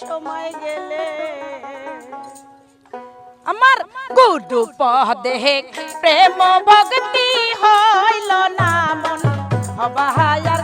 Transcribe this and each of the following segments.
সময় গেলে। আমার গুরু পদেহে প্রেম ভক্তি হইল না মন। অবাহায়া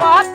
Pop.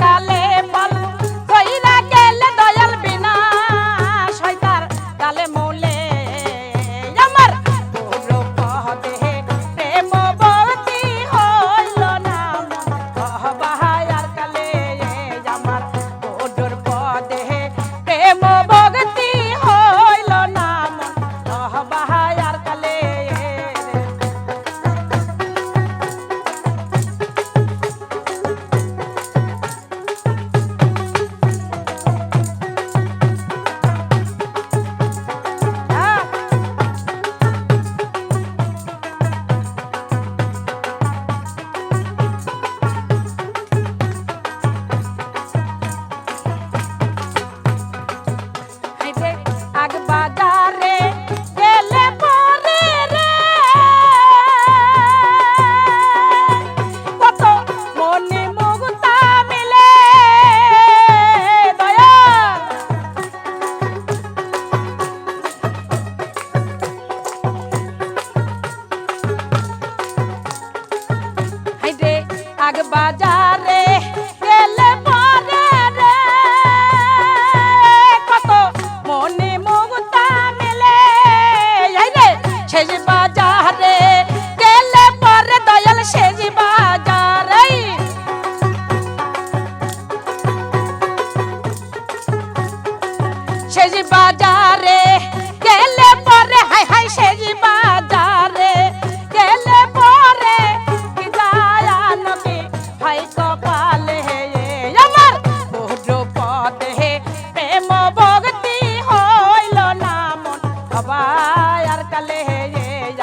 আবার কালে হে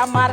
আমার